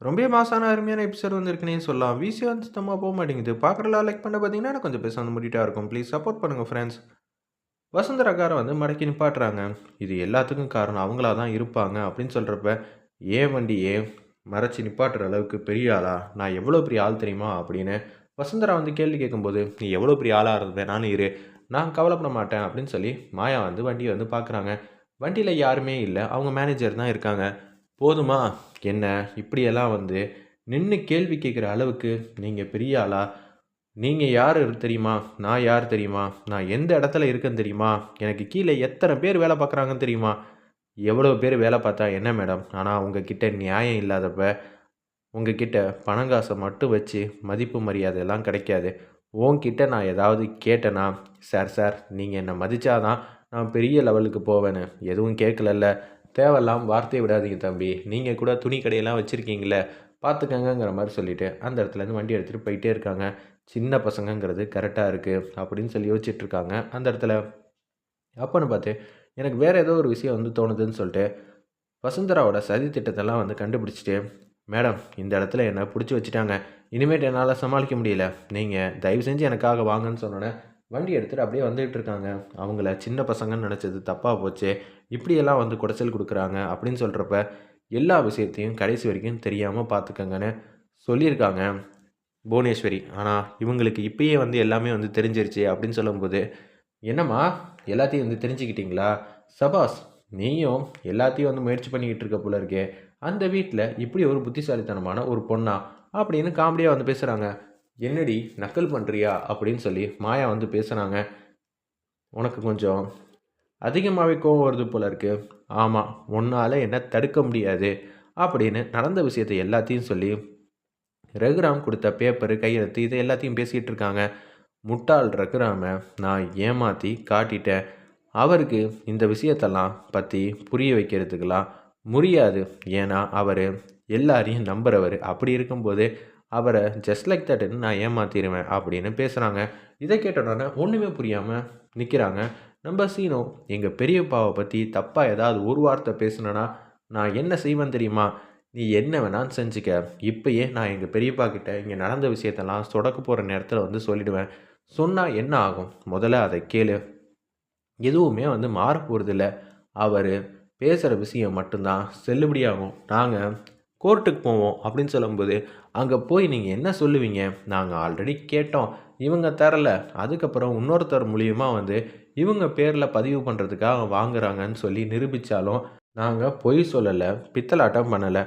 ரொம்பவே மாசான அருமையான எபிசோட் வந்திருக்குனே சொல்லலாம். விசி வந்து சுத்தமாக போக மாட்டேங்குது. பார்க்குறலாம் லைக் பண்ண பார்த்தீங்கன்னா, எனக்கு கொஞ்சம் பேச வந்து முடிட்டா இருக்கும். ப்ளீஸ் சப்போர்ட் பண்ணுங்கள் ஃப்ரெண்ட்ஸ். வசுந்தரா வந்து மடக்கி நிப்பாட்டுறாங்க. இது எல்லாத்துக்கும் காரணம் அவங்களா தான் இருப்பாங்க அப்படின்னு சொல்கிறப்ப, ஏன் வண்டியே மறைச்சி நிப்பாட்டுற அளவுக்கு பெரிய ஆளா? நான் எவ்வளோ பெரிய ஆள் தெரியுமா? அப்படின்னு வசுந்தரா வந்து கேள்வி கேட்கும்போது, நீ எவ்வளோ பெரிய ஆளாக இருந்த நானும் இரு. நான் கவலைப்பட மாட்டேன் அப்படின்னு சொல்லி மாயா வந்து வண்டியை வந்து பார்க்குறாங்க. வண்டியில் யாருமே இல்லை. அவங்க மேனேஜர் தான் இருக்காங்க. போதுமா? என்ன? இப்படியெல்லாம் வந்து நின்று கேள்வி கேட்குற அளவுக்கு நீங்கள் பெரிய ஆளா? நீங்கள் யார் தெரியுமா? நான் யார் தெரியுமா? நான் எந்த இடத்துல இருக்கேன்னு தெரியுமா? எனக்கு கீழே எத்தனை பேர் வேலை பார்க்குறாங்கன்னு தெரியுமா? எவ்வளோ பேர் வேலை பார்த்தா என்ன மேடம்? ஆனால் உங்ககிட்ட நியாயம் இல்லாதப்ப உங்ககிட்ட பணங்காசை மட்டும் வச்சு மதிப்பு மரியாதை எல்லாம் கிடைக்காது. உன்கிட்ட நான் ஏதாவது கேட்டேனா? சார் சார் நீங்கள் என்னை மதித்தாதான் நான் பெரிய லெவலுக்கு போவேன்னு. எதுவும் கேட்கலல்ல. தேவையில்லாம் வார்த்தையை விடாதீங்க தம்பி. நீங்கள் கூட துணி கடையெல்லாம் வச்சுருக்கீங்களே பார்த்துக்கங்கிற மாதிரி சொல்லிவிட்டு அந்த இடத்துலேருந்து வண்டி எடுத்துகிட்டு போயிட்டே இருக்காங்க. சின்ன பசங்கங்கிறது கரெக்டாக இருக்குது அப்படின்னு சொல்லி யோசிச்சுட்ருக்காங்க அந்த இடத்துல அப்போன்னு பார்த்து எனக்கு வேறு ஏதோ ஒரு விஷயம் வந்து தோணுதுன்னு சொல்லிட்டு வசுந்தராவோட சதி திட்டத்தெல்லாம் வந்து கண்டுபிடிச்சிட்டு மேடம் இந்த இடத்துல என்னை பிடிச்சி வச்சுட்டாங்க. இனிமேட்டு என்னால் சமாளிக்க முடியல. நீங்கள் தயவு செஞ்சு எனக்காக வாங்கன்னு சொன்னோன்னே வண்டி எடுத்துகிட்டு அப்படியே வந்துகிட்டு இருக்காங்க. அவங்கள சின்ன பசங்கன்னு நினச்சது தப்பாக போச்சு இப்படியெல்லாம் வந்து குடைச்சல் கொடுக்குறாங்க அப்படின்னு சொல்கிறப்ப எல்லா விஷயத்தையும் கடைசி வரைக்கும் தெரியாமல் பார்த்துக்கங்கன்னு சொல்லியிருக்காங்க புவனேஸ்வரி. ஆனால் இவங்களுக்கு இப்பயே வந்து எல்லாமே வந்து தெரிஞ்சிருச்சு அப்படின்னு சொல்லும்போது என்னம்மா எல்லாத்தையும் வந்து தெரிஞ்சுக்கிட்டீங்களா? சபாஸ் நீயும் எல்லாத்தையும் வந்து முயற்சி பண்ணிக்கிட்டு இருக்க போல இருக்கே. அந்த வீட்டில் இப்படி ஒரு புத்திசாலித்தனமான ஒரு பொண்ணா அப்படின்னு காமெடியாக வந்து பேசுகிறாங்க என்னடி நக்கல் பண்ணுறியா அப்படின்னு சொல்லி மாயா வந்து பேசுகிறாங்க உனக்கு கொஞ்சம் அதிகமாகவே கோவம் வருது போல இருக்கு. ஆமாம் உன்னால் என்ன தடுக்க முடியாது அப்படின்னு நடந்த விஷயத்தை எல்லாத்தையும் சொல்லி ரகுராம் கொடுத்த பேப்பரு கையெழுத்து இதை எல்லாத்தையும் பேசிகிட்டு இருக்காங்க. முட்டாள் ரகுராமை நான் ஏமாற்றி காட்டிட்டேன். அவருக்கு இந்த விஷயத்தெல்லாம் பற்றி புரிய வைக்கிறதுக்கெல்லாம் முடியாது. ஏன்னா அவர் எல்லாரையும் நம்புகிறவர் அப்படி இருக்கும்போது அவரை ஜஸ்ட் லைக் தட்டுன்னு நான் ஏமாத்திடுவேன் அப்படின்னு பேசுகிறாங்க இதை கேட்டோடனே ஒன்றுமே புரியாமல் நிற்கிறாங்க நம்ம சீனோ எங்கள் பெரியப்பாவை பற்றி தப்பாக ஏதாவது ஒரு வார்த்தை பேசுனேன்னா நான் என்ன செய்வேன் தெரியுமா? நீ என்ன வேணாலும் செஞ்சுக்க. இப்போயே நான் எங்கள் பெரியப்பா கிட்டே இங்கே நடந்த விஷயத்தெல்லாம் சொடக்க போகிற நேரத்தில் வந்து சொல்லிவிடுவேன் சொன்னால் என்ன ஆகும்? முதல்ல அதை கேளு. எதுவுமே வந்து மாற போகிறதில்ல அவர் பேசுகிற விஷயம் மட்டும்தான். செல்லுபடியாகும். நாங்கள் கோர்ட்டுக்கு போவோம் அப்படின்னு சொல்லும்போது அங்கே போய் நீங்கள் என்ன சொல்லுவீங்க? நாங்கள் ஆல்ரெடி கேட்டோம். இவங்க தரல. அதுக்கப்புறம் இன்னொருத்தர் மூலியமாக வந்து இவங்க பேரில் பதிவு பண்ணுறதுக்காக வாங்குறாங்கன்னு சொல்லி நிரூபித்தாலும் நாங்கள் பொய் சொல்லலை பித்தலாட்டம் பண்ணலை.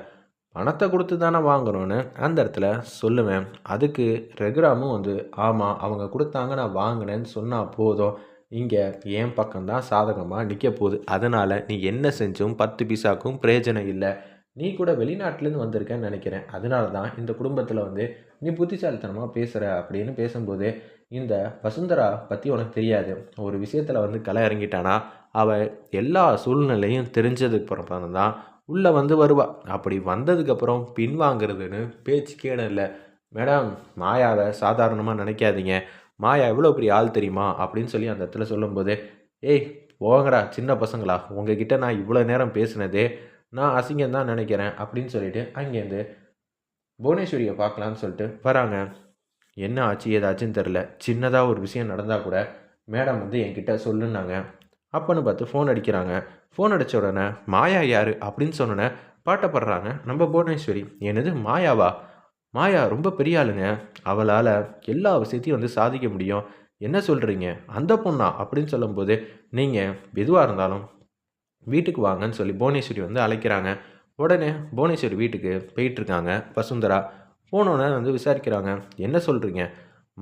பணத்தை கொடுத்து தானே வாங்குறோன்னு அந்த இடத்துல சொல்லுவேன். அதுக்கு ரெகுராமும் வந்து ஆமாம் அவங்க கொடுத்தாங்க நான் வாங்கினேன்னு சொன்னால் போதும். இங்கே என் பக்கம்தான் சாதகமாக நிற்க போகுது. அதனால் நீ என்ன செஞ்சும்? பத்து பைசாக்கும் பிரயோஜனம் இல்லை. நீ கூட வெளிநாட்டிலேருந்து வந்திருக்கேன்னு நினைக்கிறேன். அதனால தான் இந்த குடும்பத்தில் வந்து நீ புத்திசாலித்தனமாக பேசுகிற அப்படின்னு பேசும்போது இந்த வசுந்தரா பற்றி உனக்கு தெரியாது. ஒரு விஷயத்தில் வந்து களை இறங்கிட்டானா அவள் எல்லா சூழ்நிலையும் தெரிஞ்சதுக்கு அப்புறம் தான் உள்ளே வந்து வருவா. அப்படி வந்ததுக்கப்புறம் பின்வாங்கிறதுன்னு பேச்சு கேட இல்லை. மேடம் மாயாவை சாதாரணமாக நினைக்காதீங்க. மாயா எவ்வளோ பெரிய ஆள் தெரியுமா? அப்படின்னு சொல்லி அந்த இடத்துல சொல்லும்போது ஏய் போங்கடா சின்ன பசங்களா. உங்ககிட்ட நான் இவ்வளோ நேரம் பேசினதே நான் அசிங்கம் தான் நினைக்கிறேன் அப்படின்னு சொல்லிட்டு அங்கேருந்து புவனேஸ்வரியை பார்க்கலான்னு சொல்லிட்டு வராங்க. என்ன ஆச்சு ஏதாச்சுன்னு தெரில சின்னதாக ஒரு விஷயம் நடந்தால் கூட மேடம் வந்து என்கிட்ட சொல்லுன்னாங்க. அப்போன்னு பார்த்து ஃபோன் அடிக்கிறாங்க. ஃபோன் அடித்த உடனே மாயா யார்? அப்படின்னு சொன்னோன்னே பாட்டப்படுறாங்க நம்ம புவனேஸ்வரி என்னது மாயாவா? மாயா ரொம்ப பெரிய ஆளுங்க. அவளால் எல்லா விஷயத்தையும் வந்து சாதிக்க முடியும். என்ன சொல்கிறீங்க அந்த பொண்ணா? அப்படின்னு சொல்லும்போது நீங்கள் எதுவாக இருந்தாலும் வீட்டுக்கு வாங்கன்னு சொல்லி புவனேஸ்வரி வந்து அழைக்கிறாங்க. உடனே புவனேஸ்வரி வீட்டுக்கு போயிட்டுருக்காங்க. வசுந்தரா போனோன்னே வந்து விசாரிக்கிறாங்க. என்ன சொல்கிறீங்க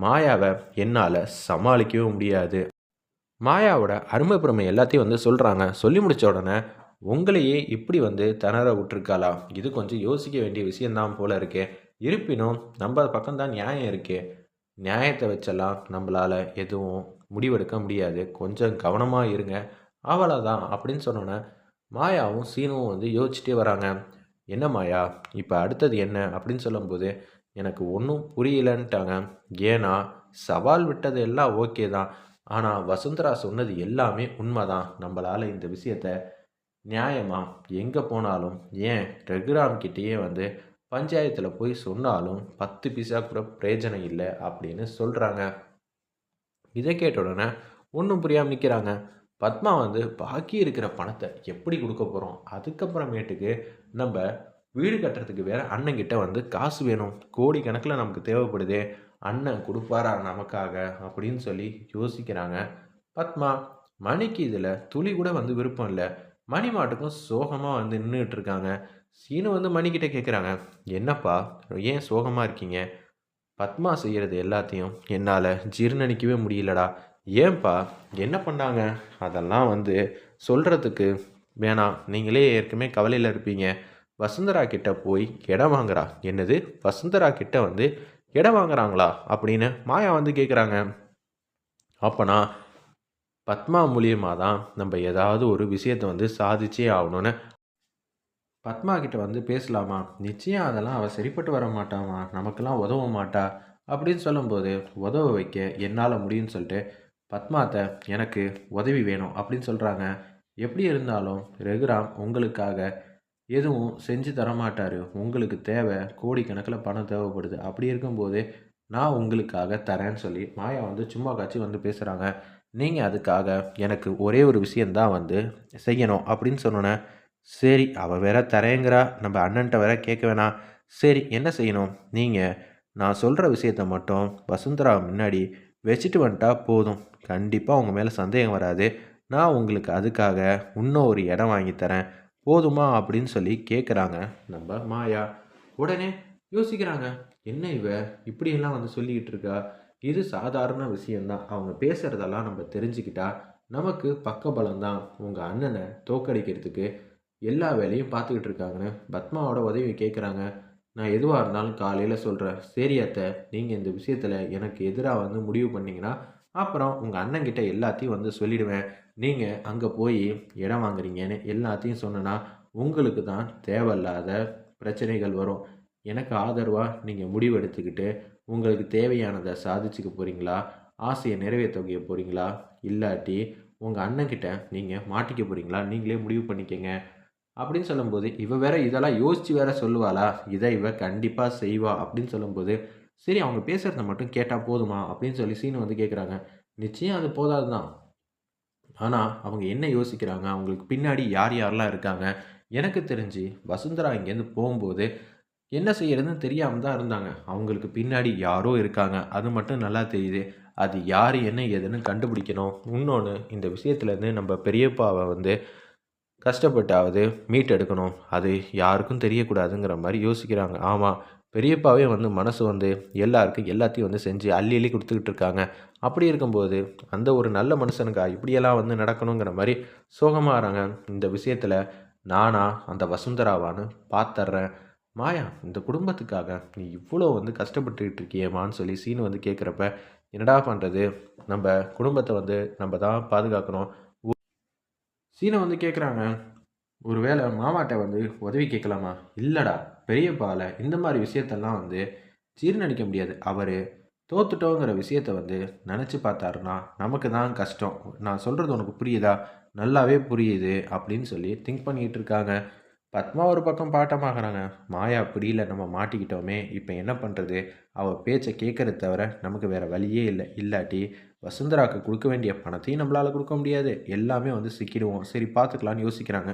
மாயாவை என்னால் சமாளிக்கவும் முடியாது. மாயாவோட அருமை பெருமை எல்லாத்தையும் வந்து சொல்கிறாங்க சொல்லி முடித்த உடனே உங்களையே இப்படி வந்து திணற விட்டுருக்காளா? இது கொஞ்சம் யோசிக்க வேண்டிய விஷயந்தான் போல இருக்கே. இருப்பினும் நம்ம பக்கம்தான் நியாயம் இருக்கே. நியாயத்தை வச்செல்லாம் நம்மளால் எதுவும் முடிவெடுக்க முடியாது. கொஞ்சம் கவனமாக இருங்க. அவ்வளோதான் அப்படின்னு சொன்னோன்னே மாயாவும் சீனுவும் வந்து யோசிச்சுட்டே வராங்க. என்ன மாயா இப்போ அடுத்தது என்ன? அப்படின்னு சொல்லும்போது எனக்கு ஒன்றும் புரியலன்ட்டாங்க. ஏன்னா சவால் விட்டது எல்லாம் ஓகே தான். ஆனால் வசுந்தரா சொன்னது எல்லாமே உண்மைதான். நம்மளால் இந்த விஷயத்த நியாயமாக எங்கே போனாலும் ஏன் ரகுராம் கிட்டேயே வந்து பஞ்சாயத்தில் போய் சொன்னாலும் பத்து பைசா கூட பிரயோஜனம் இல்லை அப்படின்னு சொல்கிறாங்க இதை கேட்ட உடனே ஒன்றும் புரியாமல் நிற்கிறாங்க பத்மா வந்து பாக்கி இருக்கிற பணத்தை எப்படி கொடுக்க போகிறோம் அதுக்கப்புறமேட்டுக்கு நம்ம வீடு கட்டுறதுக்கு வேற அண்ணங்கிட்ட வந்து காசு வேணும். கோடி கணக்கில் நமக்கு தேவைப்படுதே. அண்ணன் கொடுப்பாரா நமக்காக? அப்படின்னு சொல்லி யோசிக்கிறாங்க. பத்மா மணிக்கு இதில் துளி கூட வந்து விருப்பம் இல்லை. மணி மாட்டுக்கும் சோகமாக வந்து நின்றுட்டு இருக்காங்க. சீனு வந்து மணிக்கிட்ட கேட்குறாங்க என்னப்பா ஏன் சோகமாக இருக்கீங்க? பத்மா செய்கிறது எல்லாத்தையும் என்னால் ஜீர்ணிக்கவே முடியலடா. ஏன்பா என்ன பண்ணாங்க? அதெல்லாம் வந்து சொல்கிறதுக்கு வேணாம். நீங்களே ஏற்கனவே கவலையில் இருப்பீங்க. வசுந்தரா கிட்ட போய் இடம் வாங்குறா. என்னது? வசுந்தரா கிட்ட வந்து இடம் வாங்குறாங்களா? அப்படின்னு மாயா வந்து கேட்குறாங்க அப்போனா பத்மா மூலியமாக தான் நம்ம ஏதாவது ஒரு விஷயத்தை வந்து சாதிச்சே ஆகணும்னு பத்மா கிட்ட வந்து பேசலாமா? நிச்சயம் அதெல்லாம் அவள் சரிப்பட்டு வர மாட்டாமா? நமக்கெல்லாம் உதவ மாட்டா. அப்படின்னு சொல்லும்போது உதவ வைக்க என்னால் முடியும்னு சொல்லிட்டு பத்மாத்தை எனக்கு உதவி வேணும் அப்படின்னு சொல்கிறாங்க எப்படி இருந்தாலும் ரகுராம் உங்களுக்காக எதுவும் செஞ்சு தரமாட்டார். உங்களுக்கு தேவை கோடிக்கணக்கில் பணம் தேவைப்படுது. அப்படி இருக்கும்போது நான் உங்களுக்காக தரேன்னு சொல்லி மாயா வந்து சும்மா காட்சி வந்து பேசுகிறாங்க நீங்கள் அதுக்காக எனக்கு ஒரே ஒரு விஷயந்தான் வந்து செய்யணும் அப்படின்னு சொன்னோன்னே சரி அவள் வேற தரேங்கிறா. நம்ம அண்ணன்ட்ட வேற கேட்க வேணாம். சரி என்ன செய்யணும்? நீங்கள் நான் சொல்கிற விஷயத்த மட்டும் வசுந்தரா முன்னாடி வச்சுட்டு வந்துட்டா போதும். கண்டிப்பாக உங்கள் மேலே சந்தேகம் வராது. நான் உங்களுக்கு அதுக்காக இன்னும் ஒரு இடம் வாங்கித்தரேன் போதுமா அப்படின்னு சொல்லி கேட்குறாங்க நம்ம மாயா. உடனே யோசிக்கிறாங்க என்ன இவ? இப்படியெல்லாம் வந்து சொல்லிக்கிட்டு இருக்கா? இது சாதாரண விஷயந்தான் அவங்க பேசுகிறதெல்லாம் நம்ம தெரிஞ்சுக்கிட்டா நமக்கு பக்கபலம் தான் உங்கள் அண்ணனை தோக்கடிக்கிறதுக்கு எல்லா வேலையும் பார்த்துக்கிட்டு இருக்காங்கன்னு பத்மாவோட உதவி கேட்குறாங்க நான் எதுவாக இருந்தாலும் காலையில் சொல்கிறேன் சரி அத்தை நீங்கள் இந்த விஷயத்தில் எனக்கு எதிராக வந்து முடிவு பண்ணிங்கன்னா அப்புறம் உங்கள் அண்ணங்கிட்ட எல்லாத்தையும் வந்து சொல்லிவிடுவேன் நீங்கள் அங்கே போய் இடம் வாங்குறீங்கன்னு எல்லாத்தையும் சொன்னேன்னா உங்களுக்கு தான் தேவையில்லாத பிரச்சனைகள் வரும். எனக்கு ஆதரவாக நீங்கள் முடிவு எடுத்துக்கிட்டு உங்களுக்கு தேவையானதை சாதிச்சுக்க போகிறீங்களா ஆசையை நிறைவேற்ற போகிறீங்களா இல்லாட்டி உங்கள் அண்ணன்கிட்ட நீங்கள் மாட்டிக்க போகிறீங்களா நீங்களே முடிவு பண்ணிக்கங்க. அப்படின்னு சொல்லும்போது இவ வேற இதெல்லாம் யோசித்து வேற சொல்லுவாளா? இதை இவ கண்டிப்பாக செய்வா அப்படின்னு சொல்லும்போது சரி அவங்க பேசுகிறத மட்டும் கேட்டால் போதுமா? அப்படின்னு சொல்லி சீனு வந்து கேட்குறாங்க நிச்சயம் அது போதாது தான் ஆனால் அவங்க என்ன யோசிக்கிறாங்க? அவங்களுக்கு பின்னாடி யார் யாரெல்லாம் இருக்காங்க? எனக்கு தெரிஞ்சு வசுந்தரா இங்கேருந்து போகும்போது என்ன செய்யறதுன்னு தெரியாமல் தான் இருந்தாங்க. அவங்களுக்கு பின்னாடி யாரோ இருக்காங்க. அது மட்டும் நல்லா தெரியுது. அது யார் என்ன ஏதுன்னு கண்டுபிடிக்கணும். இன்னொன்று இந்த விஷயத்துலேருந்து நம்ம பெரியப்பாவை வந்து கஷ்டப்பட்டாவது மீட் எடுக்கணும். அது யாருக்கும் தெரியக்கூடாதுங்கிற மாதிரி யோசிக்கிறாங்க. ஆமாம் பெரியப்பாவே வந்து மனசு வந்து எல்லாருக்கும் எல்லாத்தையும் வந்து செஞ்சு அள்ளி அள்ளி கொடுத்துக்கிட்டு இருக்காங்க. அப்படி இருக்கும்போது அந்த ஒரு நல்ல மனுஷனுக்கா இப்படியெல்லாம் வந்து நடக்கணுங்கிற மாதிரி சோகமாகறாங்க இந்த விஷயத்தில் நானா அந்த வசுந்தராவான்னு பார்த்துட்றேன் மாயா இந்த குடும்பத்துக்காக நீ இவ்வளோ வந்து கஷ்டப்பட்டுக்கிட்டு இருக்கியேமான்னு சொல்லி சீனு வந்து கேட்குறப்ப என்னடா பண்ணுறது நம்ம குடும்பத்தை வந்து நம்ம தான் பாதுகாக்கணும். சீனை வந்து கேட்குறாங்க ஒரு வேளை மாமாட்ட வந்து உதவி கேட்கலாமா இல்லைடா பெரியப்பால இந்த மாதிரி விஷயத்தெல்லாம் வந்து ஜீர்ணிக்க முடியாது. அவர் தோத்துட்டோங்கிற விஷயத்த வந்து நினச்சி பார்த்தாருன்னா நமக்கு தான் கஷ்டம். நான் சொல்கிறது உனக்கு புரியுதா? நல்லாவே புரியுது அப்படின்னு சொல்லி திங்க் பண்ணிகிட்டு இருக்காங்க. பத்மா ஒரு பக்கம் பாட்டமாகறாங்க. மாயா புரியல. நம்ம மாட்டிக்கிட்டோமே. இப்போ என்ன பண்ணுறது அவள் பேச்சை கேட்கறத தவிர நமக்கு வேறு வழியே இல்லை. இல்லாட்டி வசுந்தராவுக்கு கொடுக்க வேண்டிய பணத்தையும் நம்மளால் கொடுக்க முடியாது. எல்லாமே வந்து சிக்கிடுவோம். சரி பார்த்துக்கலான்னு யோசிக்கிறாங்க.